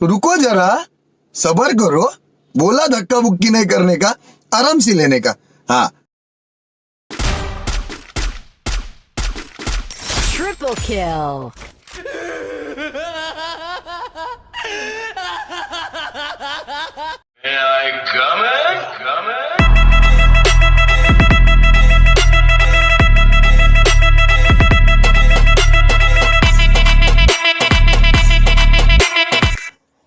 तो रुको जरा सबर करो बोला धक्का बुक्की नहीं करने का आराम से लेने का हाँ Triple kill. May I come in? Come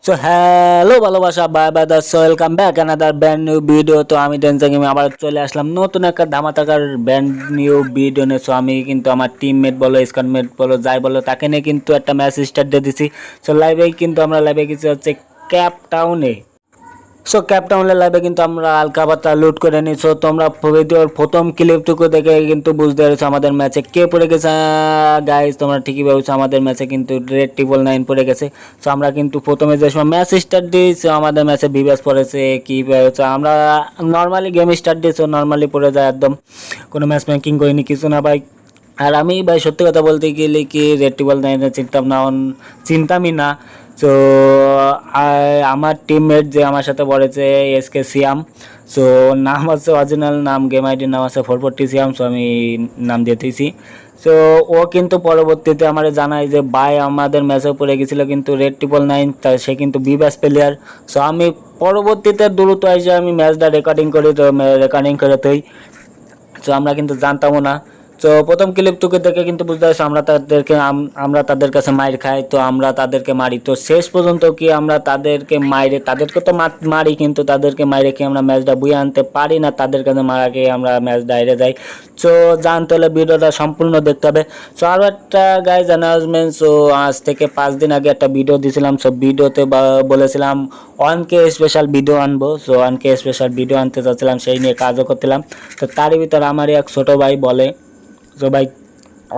so hello ভালোবাসা bye bye the welcome back another brand new video তো আমি ডেন্সা গেমে আবার চলে আসলাম। নতুন একটা ধামাতাকার ব্র্যান্ড নিউ ভিডিও নিয়ে। সো আমি কিন্তু আমার টিমমেট বলো স্কোয়াডমেট বলো, যাই বলো, তাকে নিয়ে কিন্তু একটা ম্যাচ স্টার্ট দিয়ে দিছি। সো লাইভে কিন্তু আমরা লাইভে গেছি হচ্ছে ক্যাপ টাউনে সো ক্যাপটাউনের লাইভে কিন্তু আমরা হালকা পাতা লুট করে নিই। সো তোমরা ভিডিওর প্রথম ক্লিপটুকু দেখে কিন্তু বুঝতে পেরেছ আমাদের ম্যাচে কে পড়ে গেছে। গাইজ তোমরা ঠিকই ভেবেছো আমাদের ম্যাচে কিন্তু রেড ট্রিপল নাইন পড়ে গেছে। সো আমরা কিন্তু প্রথমে যে সময় ম্যাচ স্টার্ট দিয়েছি আমাদের ম্যাচে বিবেস পড়েছে, কি হয়েছে আমরা নর্মালি গেম স্টার্ট দিয়েছি নর্মালি পড়ে যায় একদম। কোনো ম্যাচ মেকিং করিনি কিছু না ভাই। আর আমি ভাই সত্যি কথা বলতে গেলে কি রেড ট্রিপল নাইনে চিনতাম না চিনতামই না। তো আমার টিমমেট যে আমার সাথে পড়েছে এস কে সিয়াম। সো নাম হচ্ছে অরিজিনাল নাম গেম আইডির নাম আছে ফোর ফোরটি সিয়াম সো আমি নাম দিয়ে দিয়েছি। সো ও কিন্তু পরবর্তীতে আমার জানায় যে বাই আমাদের ম্যাচে পড়ে গেছিল কিন্তু রেড ট্রিপল নাইন তা সে কিন্তু বি ব্যাস প্লেয়ার সো আমি পরবর্তীতে দ্রুত এসে আমি ম্যাচটা রেকর্ডিং করি, তো রেকর্ডিং করে তো আমরা কিন্তু জানতামও না। তো প্রথম ক্লিপটুকু দেখে কিন্তু বুঝতে পারছি, আমরা তাদেরকে, আম- আমরা তাদের কাছে মাইর খাই, তো আমরা তাদেরকে মারি। তো শেষ পর্যন্ত কি আমরা তাদেরকে মাইরে, তাদেরকে তো মারি কিন্তু তাদেরকে মাইরে কি আমরা ম্যাচটা বুয়ে আনতে পারি না, তাদের কাছে মারা মারাকে আমরা ম্যাচটা হেরে যাই। তো জানতে হলে ভিডিওটা সম্পূর্ণ দেখতে হবে। সো আরও একটা গাইজ অ্যানাউন্সমেন্ট সো আজ থেকে পাঁচ দিন আগে একটা ভিডিও দিয়েছিলাম সো ভিডিওতে বলেছিলাম ওয়ান কে স্পেশাল ভিডিও আনব। So one K special video আনতে চাচ্ছিলাম সেই নিয়ে কাজও করছিলাম। তো তারই ভিতরে আমারই এক ছোটো ভাই বলে তো ভাই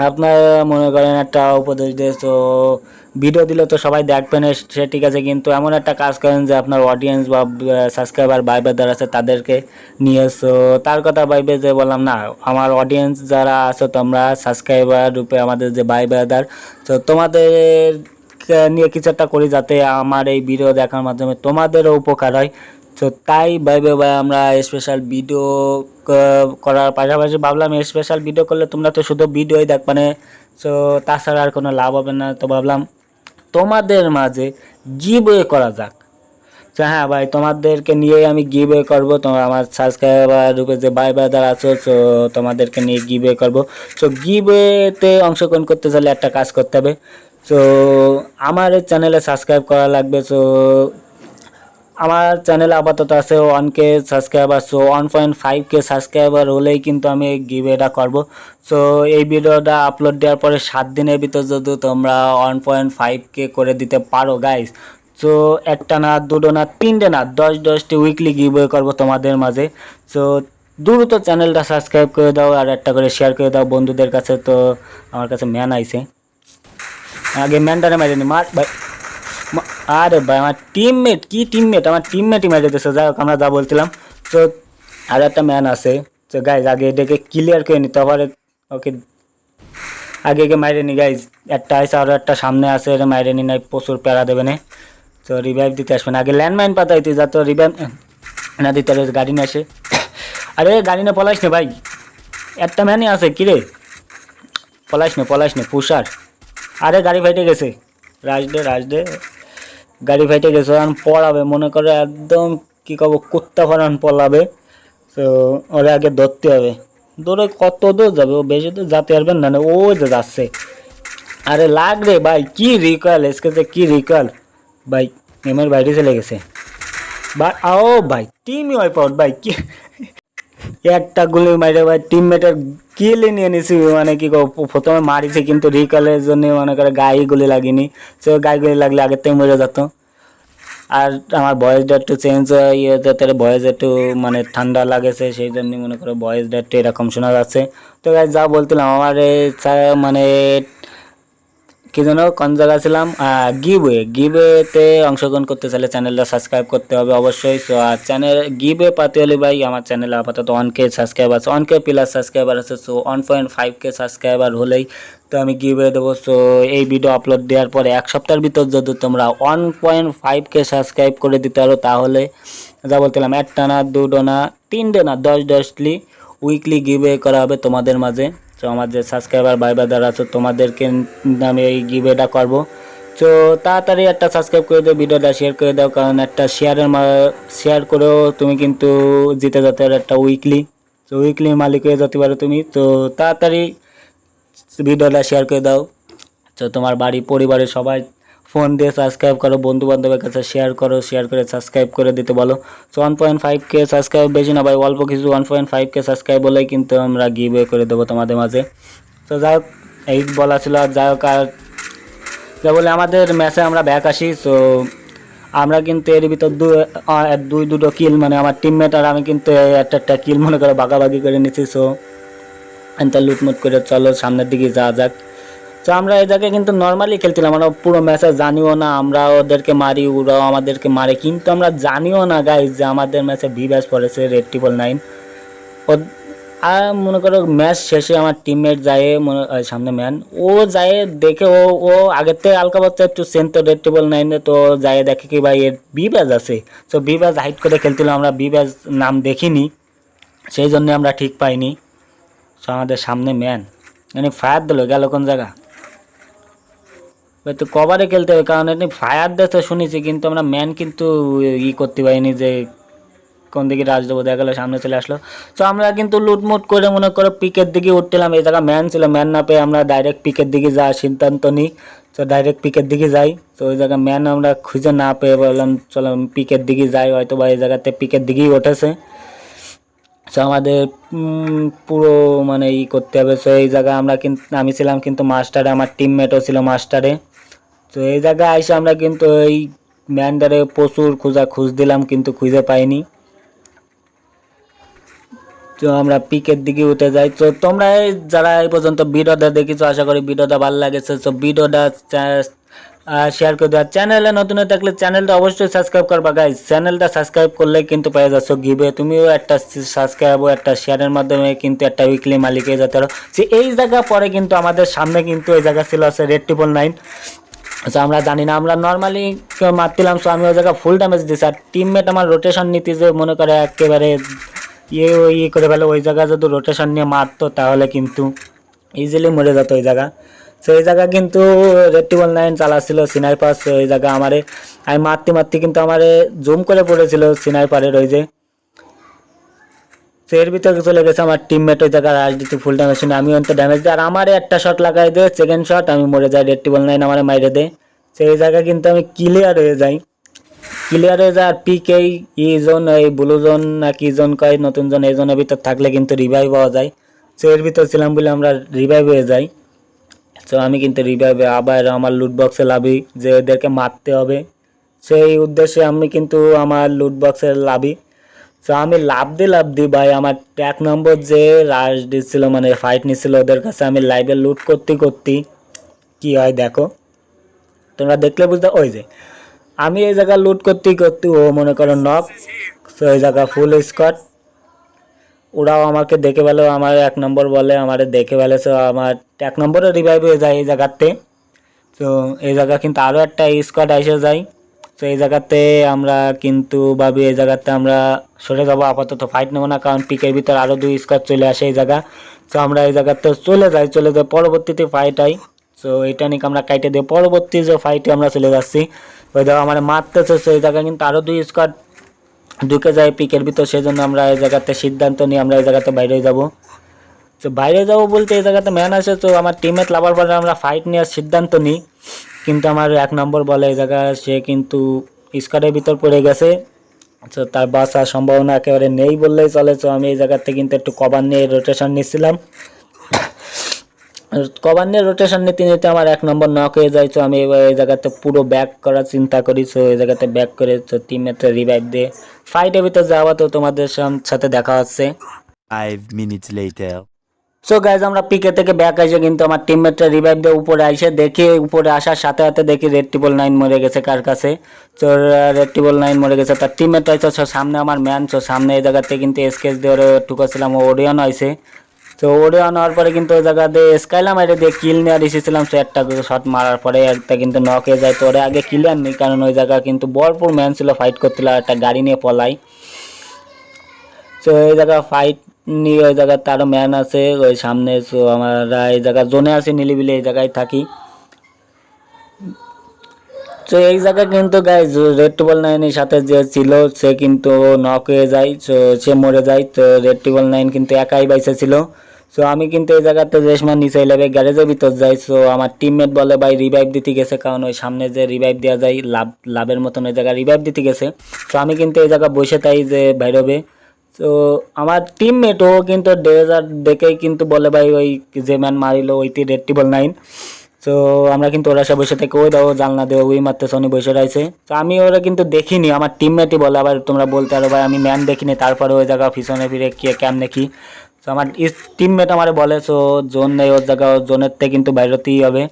আপনার মনে করেন একটা উপদেশ দিয়ে তো ভিডিও দিলে তো সবাই দেখবেন সে ঠিক আছে, কিন্তু এমন একটা কাজ করেন যে আপনার অডিয়েন্স বা সাবস্ক্রাইবার বাই বাদার আছে তাদেরকে নিয়ে সো তার কথা ভাইবে যে বললাম না, আমার অডিয়েন্স যারা আছে তোমরা সাবস্ক্রাইবার রূপে আমাদের যে বাই বাদার তো তোমাদের নিয়ে কিছু একটা করি যাতে আমার এই ভিডিও দেখার মাধ্যমে তোমাদেরও উপকার হয়। তো তাই ভাইবে ভাই, আমরা স্পেশাল ভিডিও করার পাশাপাশি ভাবলাম স্পেশাল ভিডিও করলে তোমরা তো শুধু ভিডিওই দেখবে সো তাছাড়া আর কোনো লাভ হবে না। তো ভাবলাম তোমাদের মাঝে গিভওয়ে করা যাক। তো হ্যাঁ ভাই, তোমাদেরকে নিয়েই আমি গিভওয়ে করব। তোমার আমার সাবস্ক্রাইবার রূপে যে বাই বাদার আছো তো তোমাদেরকে নিয়ে গিভওয়ে করব। সো গিভওয়েতে অংশগ্রহণ করতে চাইলে একটা কাজ করতে হবে। তো আমার এই চ্যানেলে সাবস্ক্রাইব করা লাগবে। সো আমার চ্যানেলে আপাতত আছে one K subscriber so one point five K subscriber হলেই কিন্তু আমি গিভেটা করব। সো এই ভিডিওটা আপলোড দেওয়ার পরে সাত দিনের ভিতর যদি তোমরা ওয়ান পয়েন্ট ফাইভ কে করে দিতে পারো গাইস সো একটা না, দুটো না, তিনটে না, দশ দশটি উইকলি গিভওয়ে করব তোমাদের মাঝে। সো দ্রুত চ্যানেলটা সাবস্ক্রাইব করে দাও আর একটা করে শেয়ার করে দাও বন্ধুদের কাছে, তো আমার কাছে ম্যান আইছে। আগে ম্যানটারে মারিনি, মার ভাই আরে ভাই, আমার টিমমেট কি টিমমেট আমার টিমমেটই মেরে দিয়েছে যাই হোক, আমরা যা বলছিলাম। তো আর একটা ম্যান আছে। তো গাইজ আগে এটাকে ক্লিয়ার করে নিতে হবে। ওকে আগে একে মাইরে নি গাইজ একটা আছে আরও একটা সামনে আছে। এটা মাইরে নি নাই, প্রচুর প্যারা দেবে না। তো রিভাইভ দিতে আসবে না। আগে ল্যান্ডমাইন পাতা হইতে যা তো রিভাইভ না দিতে হবে, গাড়ি নিয়ে আসে। আরে, গাড়ি না পলাইস না ভাই। একটা ম্যানই আছে, কিরে? পলাইস না পলাইস না, পুষার। আরে, গাড়ি ফাইটে গেছে। রাজ দে রাজডে রাজডে গাড়ি ফাইটে গেছে পড়াবে মনে করে একদম, কী কব, কুত্তা ফরান পলাবে। তো ওরে আগে ধরতে হবে। দৌড়ে কত দূর যাবে? ও বেশি দূর যেতে পারবেন না ও যে যাচ্ছে। আরে লাগ রে ভাই, কি রিকল এসকে যে কি রিকল ভাই এমের বাইরে চলে গেছে। বা আও ভাই টিমই ওয়াইপ আউট ভাই, কি? একটা গুলি মাইরে ভাই টিমমেটের কিলে নিয়ে নিছি মানে কি প্রথমে মারিছে, কিন্তু রিকলের জন্য মনে করে গায়ে গুলি লাগিনি। সে গায়ে গুলি লাগলে আগের থেকে মরে যেত। আর আমার ভয়েসটা একটু চেঞ্জ হয় যাতে ভয়েস একটু মানে ঠান্ডা লাগেছে, সেই জন্য মনে করো ভয়েসটা একটু এরকম শোনা যাচ্ছে। তো যা বলছিলাম, আমার মানে কি যেন কোন জায়গা ছিলাম গিভওয়ে গিভওয়েতে অংশগ্রহণ করতে চাইলে চ্যানেলটা সাবস্ক্রাইব করতে হবে অবশ্যই। সো, আর চ্যানেল গিভওয়ে পাতে হলে ভাই আমার চ্যানেলে আপাতত ওয়ান কে সাবস্ক্রাইবার আছে। ওয়ান কে প্লাস সাবস্ক্রাইবার আছে, so one point five K subscriber হলেই তো আমি গিভে দেবো। সো, এই ভিডিও আপলোড দেওয়ার পরে এক সপ্তাহের ভিতর যদি তোমরা one point five K subscribe করে দিতে পারো, তাহলে যা বলছিলাম, একটা না, দুটো না, তিনটে না, দশ দশটি উইকলি গিভে করা হবে তোমাদের মাঝে। তো আমার সাবস্ক্রাইবার ভাই বাদার আছে তোমাদেরকে আমি এই গিভেটা করব। তো তাড়াতাড়ি একটা সাবস্ক্রাইব করে দাও, ভিডিওটা শেয়ার করে দাও, কারণ একটা শেয়ারের শেয়ার করেও তুমি কিন্তু জিতে যেতে পারো একটা উইকলি তো উইকলি মালিক হয়ে যেতে পারো তুমি। তো তাড়াতাড়ি ভিডিওটা শেয়ার করে দাও। তো তোমার বাড়ি, পরিবারের সবাই ফোন দিয়ে সাবস্ক্রাইব করো বন্ধু বান্ধবের কাছে শেয়ার করো শেয়ার করে সাবস্ক্রাইব করে দিতে বলো। তো one point five K subscribe বেশি না ভাই, অল্প কিছু one point five K subscribe বলেই কিন্তু আমরা গিভ করে দেবো তোমাদের মাঝে। তো যাই হোক, এই বলা ছিল, আর যাই হোক, আর যা বলে আমাদের ম্যাচে আমরা ব্যাক আসি, তো আমরা কিন্তু এর ভিতর দু দুই, দুটো কিল মানে আমার টিমমেট আর আমি কিন্তু একটা একটা কিল মনে করে বাগাবাগি করে নিচ্ছি সো এনটা লুটমুট করে চলো, সামনের দিকে যাওয়া যাক। তো আমরা এই জায়গায় কিন্তু নর্মালি খেলছিলাম। আমরা পুরো ম্যাচে জানিও না, আমরা ওদেরকে মারি, ওরাও আমাদেরকে মারে। কিন্তু আমরা জানিও না গাইজ যে আমাদের ম্যাচে ভি ব্যাস পড়েছে রেড ট্রিপল নাইন ও আর মনে করো ম্যাচ শেষে আমার টিমমেট যায়, মনে সামনে ম্যান ও যায় দেখে, ও ও আগের থেকে আলকা বাচ্চা, একটু সেন্ট তো রেড টেবল নাইনে তো যায় দেখে কি ভাই, এর বি ব্যাজ আছে। তো বি ব্যাজ হাইট করে খেলছিলাম আমরা বি ব্যাজ নাম দেখিনি। সেই জন্য আমরা ঠিক পাইনি। তো আমাদের সামনে ম্যান মানে ফায়ার দিল, গেল কোন জায়গা? তো কভারে খেলতে হবে, কারণ এমনি ফায়ার দিতে শুনেছি, কিন্তু আমরা ম্যান কিন্তু ই করতে পারিনি যে কোন দিকে রাজ দেবো, দেখা গেলো সামনে চলে আসলো। তো আমরা কিন্তু লুটমুট করে মনে করো পিকের দিকে উঠছিলাম, এই জায়গা ম্যান ছিল ম্যান না পেয়ে আমরা ডাইরেক্ট পিকের দিকে যাওয়ার সিদ্ধান্ত নিই। তো ডাইরেক্ট পিকের দিকে যাই, তো ওই জায়গায় ম্যান আমরা খুঁজে না পেয়ে বললাম, চলো পিকের দিকে যাই। হয়তো বা এই জায়গাতে পিকের দিকেই উঠেছে। তো আমাদের পুরো মানে ই করতে হবে। তো এই জায়গায় আমরা কিন্তু আমি ছিলাম কিন্তু মাস্টারে আমার টিমমেটও ছিল মাস্টারে তো এই জায়গায় এসে আমরা কিন্তু এই ম্যান্ডারে প্রচুর খোঁজা খুঁজ দিলাম, কিন্তু খুঁজে পাইনি। তো আমরা পিকের দিকে উঠে যাই। তো তোমরা যারা এই পর্যন্ত ভিডিওটা দেখেছ, আশা করি ভিডিওটা ভালো লাগেছে। তো ভিডিওটা শেয়ার করে দেওয়া চ্যানেলে নতুন হয়ে থাকলে চ্যানেলটা অবশ্যই সাবস্ক্রাইব করবা গাইজ চ্যানেলটা সাবস্ক্রাইব করলে কিন্তু পেয়ে যাচ্ছ গিবে তুমিও একটা সাবস্ক্রাইব ও একটা শেয়ারের মাধ্যমে কিন্তু একটা উইকলি মালিক হয়ে যেতে পারো। যে এই জায়গা পরে কিন্তু আমাদের সামনে কিন্তু এই জায়গা ছিল আছে রেড ট্রিপল নাইন তো আমরা জানি না, আমরা নর্মালি মারছিলাম সো আমি ওই জায়গায় ফুল ড্যামেজ দিয়েছি। আর টিমমেট আমার রোটেশন নিতে যে মনে করে একেবারে ইয়ে ওই ইয়ে করে ফেলে, ওই জায়গায় যদি রোটেশন নিয়ে মারতো, তাহলে কিন্তু ইজিলি মরে যেত ওই জায়গা। সো এই জায়গা কিন্তু রেড টিবল নাইন চালাচ্ছিল সিনাইপার তো এই জায়গা আমারে, আমি মারতে মারতে কিন্তু আমারে জুম করে পড়েছিল সিনাইপারের ওই যে তো এর ভিতরে চলে গেছে আমার টিমমেট ওই জায়গায় রাজ দিতে ফুল ড্যামেজ শুনে আমি অন্ত ড্যামেজ দিই আর আমার একটা শট লাগাই দেয় সেকেন্ড শট আমি মরে যাই রেড টিবল নাইন আমার মাইরে দেয় সেই জায়গায় কিন্তু আমি ক্লিয়ার হয়ে যাই। ক্লিয়ার হয়ে যায় আর পিকেই ই জোন এই ব্লু জোন না কি জোন কয়, নতুন জোন এই জোনের ভিতর থাকলে কিন্তু রিভাইভ পাওয়া যায়। তো এর ভিতর ছিলাম বলে আমরা রিভাইভ হয়ে যাই। সো আমি কিন্তু রিভাইভে আবার আমার লুট বক্সে লাভি যে এদেরকে মারতে হবে। সেই উদ্দেশ্যে আমি কিন্তু আমার লুট বক্সে লাভি তো আমি লাভ দি লাভ দি ভাই, আমার এক নম্বর যে রাশ দিচ্ছিল মানে ফাইট নিচ্ছিল ওদের কাছে, আমি লাইভে লুট করতে করতে কি হয় দেখো। তোমরা দেখলে বুঝতে, ওই যে, আমি এই জায়গা লুট করতে করতে ও মনে করো নক তো এই জায়গা ফুল স্কট ওরাও আমাকে দেখে ফেলো আমার এক নম্বর বলে, আমার দেখে ফেলে তো আমার এক নম্বরে রিভাইভ হয়ে যায় এই জায়গাতে। তো এই জায়গা কিন্তু আরও একটা স্কট এসে যায়। তো এই জায়গাতে আমরা কিন্তু ভাবি, এই জায়গাতে আমরা সরে যাব, আপাতত ফাইট নেব না, কারণ পিকের ভিতর আরও দুই স্কোয়ার চলে আসে এই জায়গা। তো আমরা এই জায়গাতে চলে যাই চলে যাই, পরবর্তীতে ফাইট হয়। তো এটা নিয়ে আমরা কাইটে দিয়ে পরবর্তী যে ফাইটে আমরা চলে যাচ্ছি। ওই দেখো আমার মারতেছে, সেই জায়গায় কিন্তু আরও দুই স্কোয়ার ঢুকে যায় পিকের ভিতর সেই জন্য আমরা এই জায়গাতে সিদ্ধান্ত নিই আমরা এই জায়গাতে বাইরে যাব। তো বাইরে যাব বলতে এই জায়গাতে ম্যান আছে তো আমার টিমের লাভার পরে আমরা ফাইট নেওয়ার সিদ্ধান্ত নিই। কিন্তু আমার এক নম্বর বলে এই জায়গায়, সে কিন্তু স্কোয়াডের ভিতর পড়ে গেছে। তো তার বাঁচার সম্ভাবনা একেবারে নেই বললেই চলে। তো আমি এই জায়গাতে কিন্তু একটু কভার নিয়ে রোটেশন নিচ্ছিলাম। কভার নিয়ে রোটেশন নিতে নিতে আমার এক নম্বর নক হয়ে যায়। তো আমি এবার এই জায়গাতে পুরো ব্যাক করার চিন্তা করি। তো এই জায়গাতে ব্যাক করে তো টিমমেটে রিভাইভ দিয়ে ফাইটের ভিতর যাওয়া তো তোমাদের সাথে দেখা হচ্ছে। Five minutes later. So guys আমরা পিকে থেকে ব্যাক আসে কিন্তু আমার টিমমেটটা রিভাইভ দিয়ে উপরে আসে দেখে উপরে আসার সাথে সাথে দেখি রেড টিবল নাইন মরে গেছে কার কাছে। তো রেড টিবল নাইন মরে গেছে, তার টিমমেট আছে তো সামনে আমার ম্যান তো সামনে এই জায়গাতে কিন্তু এসকেস দিয়ে ঠুকাছিলাম ওরিয়ন হয়েছে তো তো হওয়ার পরে কিন্তু ওই জায়গাতে স্কাইলাম এটা দিয়ে কিল নেওয়ার এসেছিলাম সে একটা শট মারার পরে একটা কিন্তু নক হয়ে যায়, তো ওরে আগে ক্লিয়ার নেই, কারণ ওই জায়গা কিন্তু ভরপুর ম্যান ছিল ফাইট করছিল একটা গাড়ি নিয়ে পলাই তো এই জায়গা ফাইট নিয়ে ওই জায়গাতে আরও ম্যান আছে, ওই সামনে আমরা এই জায়গা জোনে আছি, নিলিবিলি এই জায়গায় থাকি। তো এই জায়গায় কিন্তু গাই রেড টেবল নাইনের সাথে যে ছিল, সে কিন্তু নক হয়ে যায়, তো সে মরে যায়, তো রেড টেবল নাইন কিন্তু একাই বাইসে ছিল। সো আমি কিন্তু এই জায়গাতে রেশমান নিচে লেবে গ্যারেজের ভিতর যাই সো আমার টিমমেট বলে, ভাই রিভাইভ দিতে গেছে। কারণ ওই সামনে যে রিভাইভ দেওয়া যায়, লাভ, লাভের মতন ওই জায়গায় রিভাইভ দিতে গেছে। তো আমি কিন্তু এই জায়গায় বসে তাই যে বাইরবে তো আমার টিমমেট ও কিন্তু ডেজার দেখেই কিন্তু বলে, ভাই, ওই যে ম্যান মারিলো ওইটি রেড টেবল নাইন তো আমরা কিন্তু ওরা সব বসে থেকে ওই দাও, জানলা দেবো ওই মাত্র সনি বসে রয়েছে। তো আমি ওরা কিন্তু দেখিনি, আমার টিমমেটই বলে, আবার তোমরা বলতে পারো ভাই, আমি ম্যান দেখিনি, তারপরে ওই জায়গা পিছনে ফিরে কে ক্যাম দেখি তো আমার টিমমেট আমার বলে, সো, জোন নেই ওর জায়গা জোনের থেকে কিন্তু বাইরতেই হবে।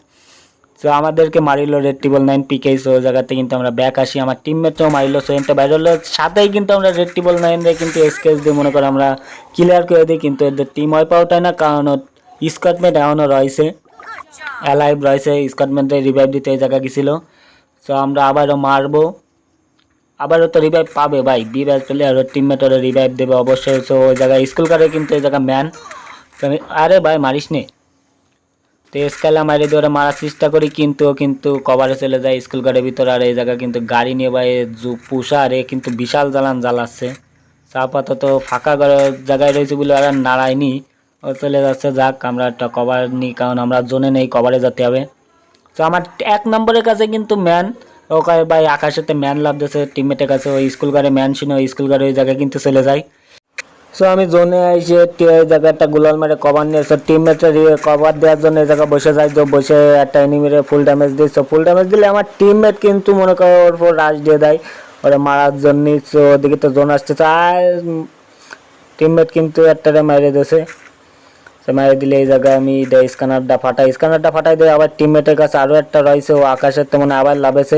তো আমাদেরকে মারিলো রেড টিবল নাইন পিকে সো জায়গাতে কিন্তু আমরা ব্যাক আসি। আমার টিমমেটও মারিলো সো এনটা বাইরে হলো সাথেই কিন্তু আমরা রেড টিবল নাইন রে কিন্তু স্কেচ দিয়ে মনে করো আমরা ক্লিয়ার করে দিই, কিন্তু এদের টিম হয় না, কারণ স্কটমেন্ট এখনও রয়েছে। অ্যালাইভ রয়েছে স্কটমেন্টে রিভাইভ দিতে এই জায়গা গেছিল। সো আমরা আবারও মারবো। আবারও তো রিভাইভ পাবে ভাই বি ব্যাচ পেলে আর টিমমেট ওরা রিভাইভ দেবে অবশ্যই। সো ওই জায়গায় স্কুল কারে কিন্তু এই জায়গা ম্যান আরে ভাই মারিস নে তো স্কাইলা মারি দিয়ে ওরা মারার চেষ্টা করি, কিন্তু কিন্তু কভারে চলে যায় স্কুল গাড়ির ভিতরে। আর এই জায়গা কিন্তু গাড়ি নিয়ে বা পুষা, আর কিন্তু বিশাল জ্বালান জ্বালাচ্ছে। তো আপাতত ফাঁকা জায়গায় রয়েছে বলে আর নাড়ায়নি। ও চলে যাচ্ছে, যাক, আমরা একটা কভার নিই কারণ আমরা জোনে নেই কভারে যেতে হবে। তো আমার এক নম্বরের কাছে কিন্তু ম্যান ওখানে ভাই, আকাশেতে ম্যান লাভ দিয়েছে টিমমেটের কাছে ওই স্কুল গাড়ি ম্যান ছিল ওই স্কুল গাড়ি ওই জায়গায় কিন্তু চলে যায়। সো আমি জোনে এসে এই জায়গায় একটা গুলাল মারে কভার নিয়ে এসে টিমমেটের কভার দেওয়ার জন্য এই জায়গায় বসে যাই তো বসে একটা এনিমিরে ফুল ড্যামেজ দিই সো ফুল ড্যামেজ দিলে আমার টিমমেট কিন্তু মনে করো ওর উপর রাশ দিয়ে দেয়, ওরা মারার জন্য তো ওদিকে তো জোন আসতে আর টিমমেট কিন্তু একটা মেরে দিয়েছে। সে মাইরে দিলে এই জায়গায় আমি স্ক্যানারটা ফাটাই। স্ক্যানারটা ফাটাই দিয়ে আবার টিমমেটের কাছে আরও একটা রয়েছে, ও আকাশের তো মানে আবার লাভেছে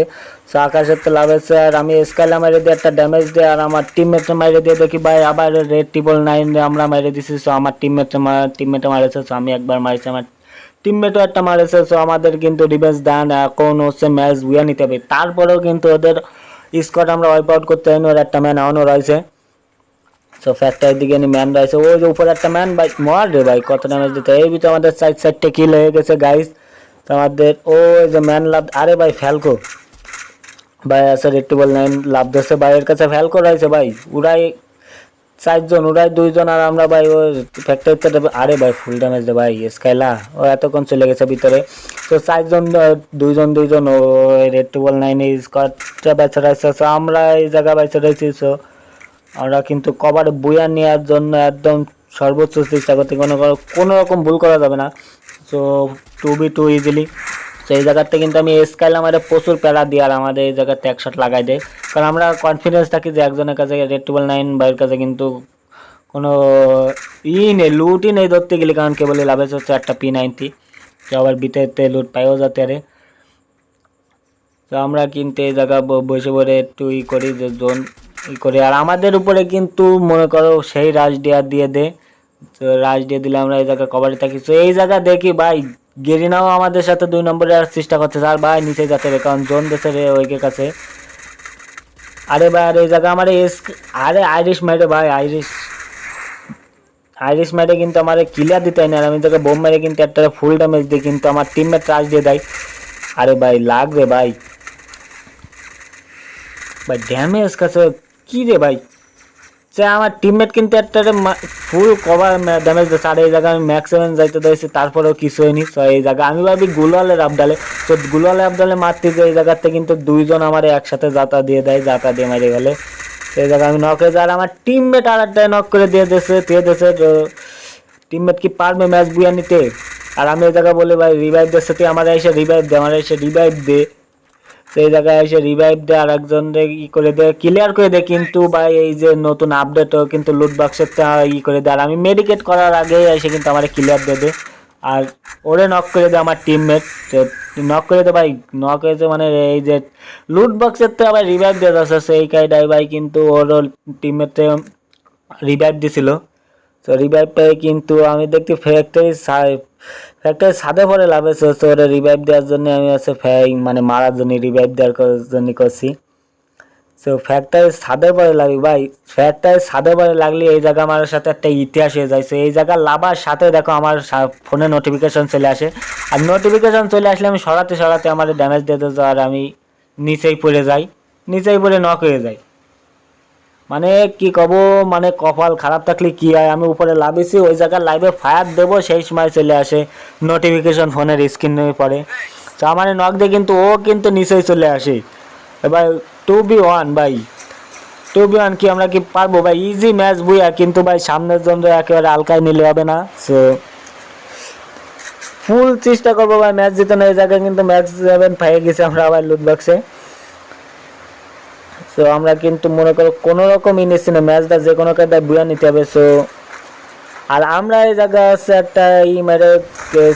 সো আকাশের তো লাভেছে আর আমি স্কাইলা মাইরে দিয়ে একটা ড্যামেজ দিয়ে আর আমার টিমমেটে মাইরে দিয়ে দেখি, ভাই আবার রেড টিবল নাইন আমরা মাইরে দিছি, সো আমার টিমমেটে টিমমেটে মারেছে, সো আমি একবার মারিছি, আমার টিমমেটও একটা মারেছে, সো আমাদের কিন্তু ডিফেন্স দেন, এখন হচ্ছে ম্যাচ বুয়া নিতে হবে। তারপরেও কিন্তু ওদের স্কট আমরা ওয়াইপ আউট করতে হয়নি ওর একটা ম্যান এখনও রয়েছে। সো ফ্যাক্টরির দিকে নি ম্যান রয়েছে ওই যে উপরে একটা ম্যান ভাই মর রে ভাই, কত ড্যামেজ দিতে এই ভিতরে আমাদের সাইড সাইডটা কিল হয়ে গেছে গাইস তো আমাদের, ওই যে ম্যান লাভ আরে ভাই, ফ্যালকো। ভাই আসলে একটু বল নাইন লাভ দিচ্ছে ভাইয়ের কাছে ফ্যালকো রয়েছে ভাই, উড়াই, চারজন, উড়াই দুইজন আর আমরা ভাই, ওই ফ্যাক্টরিতে আরে ভাই ফুল ড্যামেজ দে ভাই স্কাইলা ও এতক্ষণ চলে গেছে ভিতরে। তো চারজন দুইজন দুইজন ও রেড টুবল নাইন স্কটটা বেঁচে রয়েছে। আমরা এই জায়গা বেঁচে রয়েছি সো আমরা কিন্তু কভার বইয়া নেওয়ার জন্য একদম সর্বোচ্চ চেষ্টা করতে কোনো কোনো রকম ভুল করা যাবে না। So two v two easily তো এই জায়গাতে কিন্তু আমি স্কাইল আমাদের প্রচুর প্যারা দিয়ে আর আমাদের এই জায়গাতে একশট লাগাই দেয়। কারণ আমরা কনফিডেন্স থাকি যে একজনের কাছে রেড টুবেল নাইন বাইরের কাছে কিন্তু কোনো ই নেই লুটই নেই ধরতে গেলে। কারণ কেবল লাভেজ হচ্ছে একটা পি নাইনটি তো আবার বিতেতে লুট পাইও যাতে আরে। তো আমরা কিন্তু এই জায়গা বসে বসে একটু ই করি যে জোন ই করি। আর আমাদের উপরে কিন্তু মনে করো সেই রাজ ডিয়ার দিয়ে দে। তো রাজ দিয়ে দিলে আমরা এই জায়গা কভারে থাকি। তো এই জায়গা দেখি ভাই, গেরিনাও আমাদের সাথে দুই নম্বরে আর চেষ্টা করছে। আর ভাই, নিচে যাতে রে, কারণ জোন দেশে রে ওইকে কাছে। আরে ভাই, আর এই জায়গা আমার এস আরে আইরিশ মেরে ভাই, আইরিশ। আইরিশ মেরে কিন্তু আমার ক্লিয়ার দিতে না। আমি তোকে বোম মেরে কিন্তু একটা ফুল ড্যামেজ দিই কিন্তু আমার টিমমেট রাজ দিয়ে। দেয় আরে ভাই, লাগবে ভাই। ভাই ড্যামেজ কাছে কি রে ভাই? সে আমার টিমমেট কিন্তু একটা ফুল কভার ড্যামেজ দিচ্ছে আর এই জায়গায় আমি ম্যাক্সিমাম যাইতে দিয়েছি তারপরেও কিছু হয়নি তো এই জায়গা আমি ভাবি গুলালের আবদালে তো গুলালের আবদালে মারতে যে এই জায়গাতে কিন্তু দুইজন আমার একসাথে যাতা দিয়ে দেয়, যাতা দিয়ে মারে গেলে এই জায়গায় আমি নক হয়ে আর আমার টিমমেট আর একটা নক করে দিয়ে দিয়েছে দিয়ে দিয়েছে টিমমেট কি পারবে ম্যাচ বুয়া নিতে? আর আমি এই জায়গায় বলি, ভাই রিভাইভ দিচ্ছে তুই আমার এসে রিভাইভ দে, আমার এসে রিভাইভ দে। সেই জায়গায় এসে রিভাইভ দেয় আর একজন ই করে দেয় ক্লিয়ার করে দেয় কিন্তু ভাই এই যে নতুন আপডেটও কিন্তু লুট বক্সের ই করে দেয়। আর আমি মেডিকেট করার আগে এসে কিন্তু আমার ক্লিয়ার দিয়ে দেয়। আর ওরে নক করে দেয় আমার টিমমেট নক করে দেয় ভাই নক হয়েছে মানে এই যে লুট বক্সের তো আবার রিভাইভ দিয়ে যাচ্ছে সেই কাইডাই ভাই কিন্তু ওর টিমমেটে রিভাইভ দিছিল। তো রিভাইভটাই কিন্তু আমি দেখছি ফ্যাক্টরি ফ্যাক্টরি ছাদে পরে লাভেছে তো ওরা রিভাইভ দেওয়ার জন্য আমি হচ্ছে মানে মারার জন্য রিভাইভ দেওয়ার জন্য করছি। তো ফ্যাক্টরি ছাদে পরে লাগবে ভাই ফ্যাক্টরি ছাদে পরে লাগলে এই জায়গা আমার সাথে একটা ইতিহাস হয়ে যায়। So, এই জায়গা লাভার সাথে দেখো আমার ফোনে নোটিফিকেশন চলে আসে। আর নোটিফিকেশন চলে আসলে আমি সরাতে সরাতে আমার ড্যামেজ দিতে যাই আর আমি নিচেই পড়ে যাই। নিচেই পড়ে নক হয়ে যাই। মানে কি কব মানে কপাল খারাপ থাকলে কি হয়? আমি উপরে লাভিছি ওই জায়গায় লাইভে ফায়ার দেবো, সেই সময় চলে আসে নোটিফিকেশন ফোনের স্ক্রিনে পড়ে তো আমার নক দিয়ে কিন্তু ও কিন্তু নিচেই চলে আসে। এবার টু বি ওয়ান ভাই। টু বি ওয়ান কি আমরা কি পারব ভাই? ইজি ম্যাচ বুইয়া, কিন্তু ভাই সামনের জন্য একেবারে আলকায় নিলে হবে না। সো ফুল চেষ্টা করব ভাই ম্যাচ জিতানো এই জায়গায় কিন্তু ম্যাচ সেভেন পেয়ে গেছি আমরা আবার লুট বক্সে সো আমরা কিন্তু মনে করো কোনো রকম ইনিস না ম্যাচটা যে কোনো কায়দায় বুয়া নিতে হবে সো আর আমরা এই জায়গায় আছে একটা ই মেরে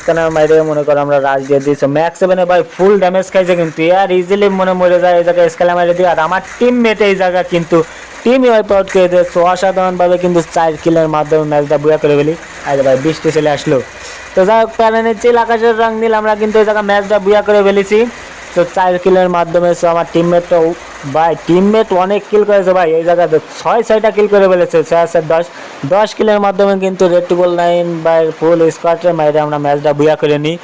স্ক্যানার মেরে মনে করো আমরা রাজ দিয়ে দিয়েছি ম্যাক্স সেভেনে ভাই ফুল ড্যামেজ খাইছে কিন্তু আর ইজিলি মনে মরে যায় এই জায়গায় স্ক্যানার মেরে দিয়ে, আর আমার টিমমেট এই জায়গা কিন্তু টিম ওয়াইপ আউট করে দিয়ে সো অসাধারণভাবে কিন্তু চার কিলের মাধ্যমে ম্যাচটা বুয়া করে ফেলি। আরে ভাই, বৃষ্টি চলে আসলো। তো যাই হোক প্যারেনের চিল আকাশের রং নীল, আমরা কিন্তু এই জায়গায় ম্যাচটা বুয়া করে ফেলেছি। তো চার কিলের মাধ্যমে সো আমার টিমমেটটাও ভাই টিমমেট অনেক কিল করেছে ভাই। এই জায়গাতে ছয়, ছয়টা কিল করে ফেলেছে। ছয় চার দশ দশ কিলের মাধ্যমে কিন্তু red triple nine by full স্কোয়াডের মাইরে আমরা ম্যাচটা বুয়া করে নিই।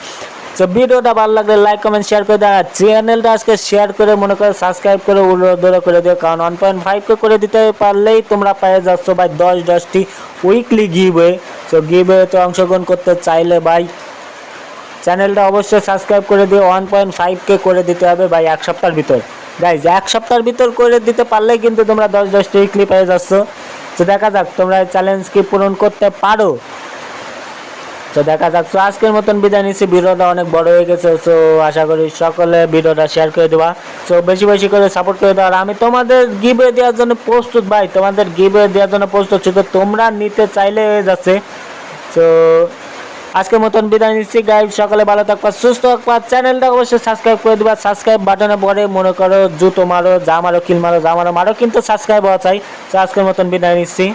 তো ভিডিওটা ভালো লাগলে লাইক কমেন্ট শেয়ার করে দেওয়া চ্যানেলটা আজকে শেয়ার করে মনে করে সাবস্ক্রাইব করে দৌড়ো করে দিও। কারণ ওয়ান পয়েন্ট ফাইভ করে দিতে পারলেই তোমরা পেয়ে যাচ্ছ ভাই দশ, দশটি উইকলি গিভওয়ে তো গিভওয়েতে অংশগ্রহণ করতে চাইলে ভাই চ্যানেলটা অবশ্যই সাবস্ক্রাইব করে দিয়ে ওয়ান পয়েন্ট ফাইভকে করে দিতে হবে ভাই এক সপ্তাহের ভিতর। গাইজ এক সপ্তাহের ভিতর করে দিতে পারলেই কিন্তু তোমরা দশ দশটি উইকলি পেয়ে যাচ্ছ। তো দেখা যাক, তোমরা চ্যালেঞ্জ কি পূরণ করতে পারো? তো দেখা যাক, তো আজকের মতন বিদায় নিচ্ছি। ভিডিওটা অনেক বড় হয়ে গেছে, তো আশা করি সকলে ভিডিওটা শেয়ার করে দেওয়া তো বেশি বেশি করে সাপোর্ট করে দেওয়া আর আমি তোমাদের গিভে দেওয়ার জন্য প্রস্তুত, ভাই। তোমাদের গিভে দেওয়ার জন্য প্রস্তুত। ছিল তোমরা নিতে চাইলে হয়ে যাচ্ছে। তো আজকের মতন বিদায় নিচ্ছি গাইড সকালে ভালো থাকবা, সুস্থ থাকবা। চ্যানেলটা অবশ্যই সাবস্ক্রাইব করে দিবা। সাবস্ক্রাইব বাটনে পরে মনে করো জুতো মারো যা মারো, কিল মারো যা মারো মারো, কিন্তু সাবস্ক্রাইব হওয়া চাই। আজকের মতন বিদায় নিচ্ছি।